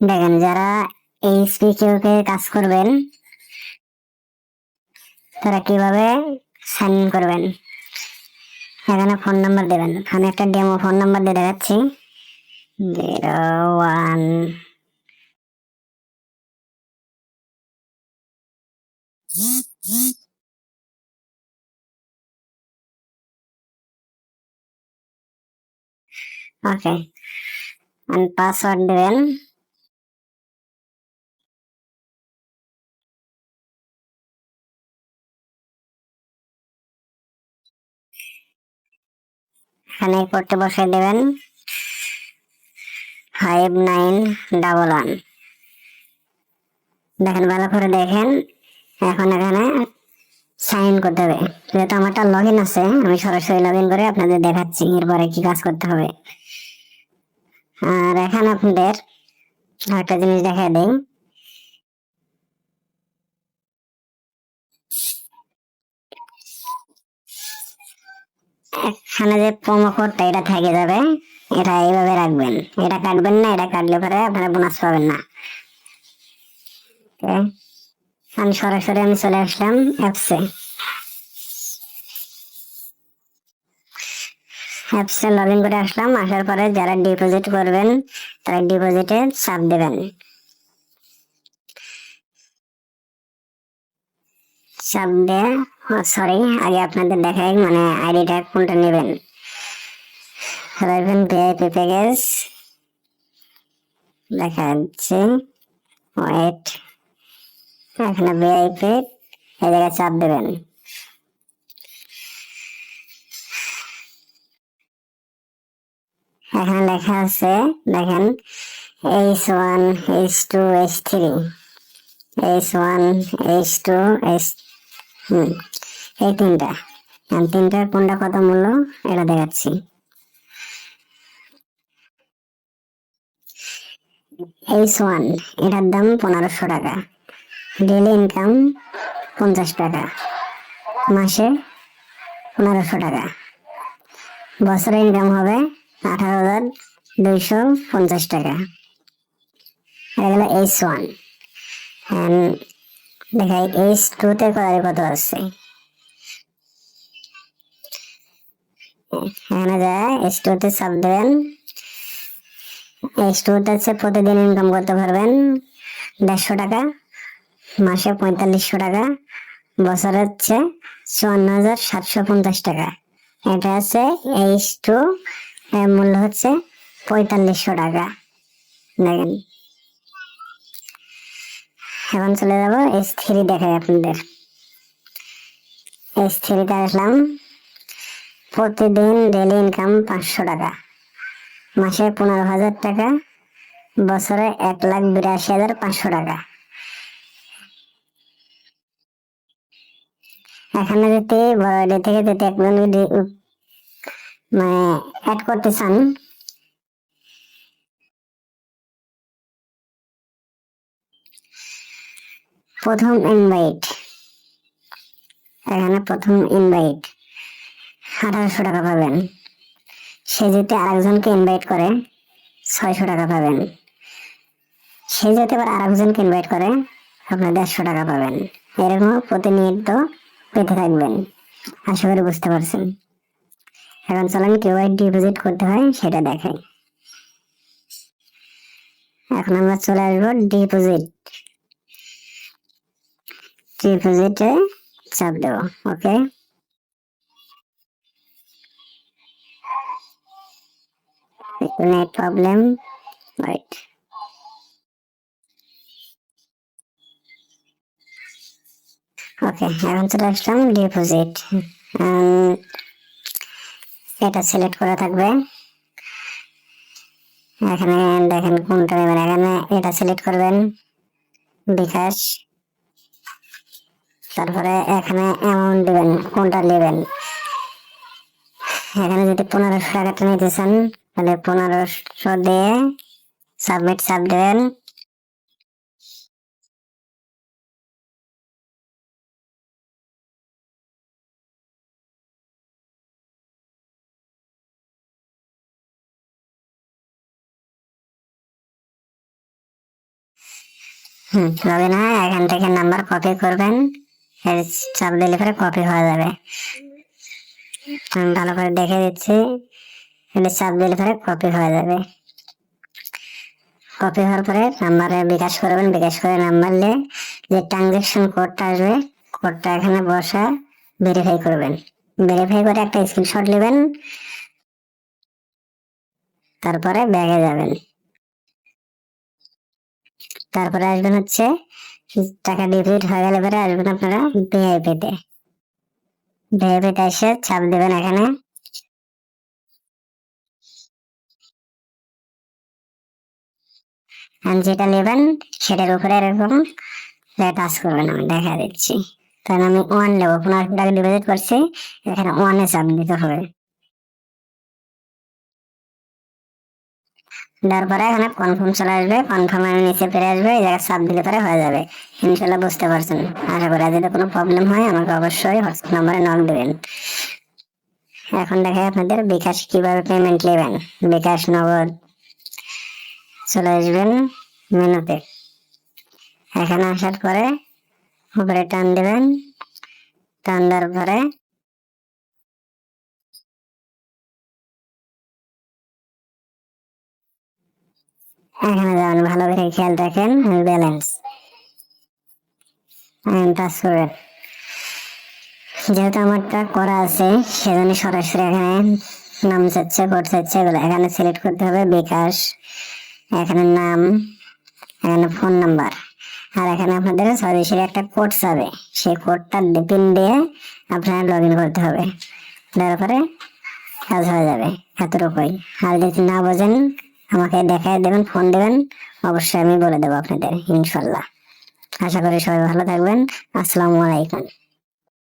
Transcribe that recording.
দেখেন, যারা এই স্পিকে কাজ করবেন, তারা কীভাবে সাইন ইন করবেন? এখানে ফোন নাম্বার দেবেন। এখানে একটা ডেমো ফোন নাম্বার দিয়ে দেখাচ্ছি। জিরো ওয়ান ওকে পাসওয়ার্ড দেবেন। এখানে করতে বসে দেবেন ফাইভ নাইন ডাবল ওয়ান দেখেন, ভালো করে দেখেন। এখন এখানে সাইন করতে হবে। যেহেতু আমারটা লগ ইন আছে, আমি সরাসরি লগ ইন করে আপনাদের দেখাচ্ছি এরপরে কি কাজ করতে হবে। আর এখানে আপনাদের একটা জিনিস দেখা দিই। এখানে যে প্রোমো কোডটা এটা থেকে যাবে। এটা এইভাবে রাখবেন। এটা কাটবেন না, এটা কাটলে পরে আপনারা বোনাস পাবেন না। আমি সরাসরি আমি চলে আসলাম অ্যাপসে অ্যাপসে লগ ইন করে আসলাম। আসার পরে যারা ডিপোজিট করবেন, তারা ডিপোজিটে চাপ দেবেন। চাপ দিয়ে সরি আগে আপনাদের দেখাই মানে আইডিটা কোনটা নেবেন? রাখবেন ভিআইপি প্যাকেজ দেখা যাচ্ছে ওয়েট এখানে ভিআইপি এই জায়গায় চাপ দেবেন। এখানে লেখা আছে, দেখেন H one H two H three H one H two H এই তিনটা। তিনটার কোনটা কত মূল্য, এটা দেখাচ্ছি। এটার দাম পনেরোশো টাকা। ডেলি ইনকাম পঞ্চাশ টাকা। মাসে পনেরোশো টাকা। বছরে ইনকাম হবে আঠারো হাজার দুইশো পঞ্চাশ টাকা। এটা গেল এইচ ওয়ান দেখাই এইচ টুতে কত কত আছে এখানে যায় টুতে চাপ দেবেন। টুতে হচ্ছে প্রতিদিন ইনকাম করতে পারবেন দেড়শো টাকা, মাসে পঁয়তাল্লিশশো টাকা, বছরে হচ্ছে চুয়ান্ন হাজার সাতশো পঞ্চাশ টাকা। এটা হচ্ছে এইচ টু মূল্য হচ্ছে পঁয়তাল্লিশশো টাকা। দেখেন। এখন চলে যাব এস থ্রি দেখাই আপনাদের। এস থ্রিতে আসলাম। প্রতিদিন ডেলি ইনকাম পাঁচশো টাকা। মাসে পনেরো হাজার টাকা, বছরে এক লাখ বিরাশি হাজার পাঁচশো টাকা। এখানে যদি বড় থেকে যদি একজন মানে অ্যাড করতে চান প্রথম ইনভাইট এখানে প্রথম ইনভাইট আঠারোশো টাকা পাবেন। সে যদি আরেকজনকে ইনভাইট করে, ছয়শো টাকা পাবেন। সে যদি আবার আরেকজনকে ইনভাইট করে, আপনার দেড়শো টাকা পাবেন। এরকম প্রতিনিয়ত পেতে থাকবেন। আশা করি বুঝতে পারছেন। এখন চলেন কীভাবে ডিপোজিট করতে হয়, সেটা দেখাই। এখন আমরা চলে আসব ডিপোজিট ডিপোজিটে চাপ দেবো ওকে প্রবলেম রাইট ওকে এখন চলে আসলাম ডিপোজিট এটা সিলেক্ট করা থাকবে। এখানে দেখেন কোনটা নেবেন? এখানে এটা সিলেক্ট করবেন। বিকাশ। তারপরে এখানে অ্যামাউন্ট দেবেন, কোনটা নেবেন? এখানে যদি পনেরোশো টাকাটা নিতে চান, তাহলে পনেরোশো দিয়ে সাবমিট চাপ দেবেন হুম হয়, এখান থেকে নাম্বার কপি করবেন। চাপ দিলে পরে কপি হয়ে যাবে। আমি ভালো করে দেখে দিচ্ছি, এটা চাপ দিলে পরে কপি হয়ে যাবে। কপি হওয়ার পরে নাম্বারে বিকাশ করবেন, বিকাশ করে নাম্বার নিয়ে যে ট্রানজেকশন কোডটা আসবে কোডটা এখানে বসা ভেরিফাই করবেন। ভেরিফাই করে একটা স্ক্রিনশট নেবেন, তারপরে ব্যাগে যাবেন। তারপরে আসবেন হচ্ছে টাকা ডিপোজিট হয়ে গেলে পরে আসবেন আপনারা ভিআইপিতে ভিআইপিতে এসে চাপ দেবেন এখানে। আর যেটা নেবেন সেটার উপরে এরকম টাচ করবেন আমি, দেখা দিচ্ছি। কারণ আমি ওয়ান নেব পনেরো টাকা ডিপোজিট করছি, এখানে ওয়ানে চাপ দিতে হবে। এখানে কনফার্ম চলে আসবে নিচে ফিরে আসবে, এই জায়গায় দিলে পরে হয়ে যাবে। ইনশাল্লাহ বুঝতে পারছেন। আশা করি যদি কোনো প্রবলেম হয়, আমাকে অবশ্যই হোয়াটসঅ্যাপ নাম্বারে নক দেবেন। এখন দেখে আপনাদের বিকাশ কীভাবে পেমেন্ট নেবেন। বিকাশ নগদ চলে আসবেন মেনুতে। এখানে আসার পরে উপরে টান দেবেন। টান দেওয়ার পরে এখানে ভালো করে খেয়াল রাখেন ব্যালেন্স করবেন যেহেতু আমারটা করা আছে, সেজন্য সরাসরি এখানে নাম চাচ্ছে কোড চাচ্ছে, এগুলো এখানে সিলেক্ট করতে হবে, বিকাশ, এখানে নাম, এখানে ফোন নাম্বার আর এখানে আপনাদের সরাসরি একটা কোড চাবে, সেই কোডটা পিন দিয়ে আপনারা লগ ইন করতে হবে। তারপরে কাজ হয়ে যাবে, এতটুকুই। আর যদি না বোঝেন আমাকে দেখায় দেবেন ফোন দেবেন, অবশ্যই আমি বলে দেবো আপনাদের, ইনশাল্লাহ। আশা করি সবাই ভালো থাকবেন। আসসালামু আলাইকুম।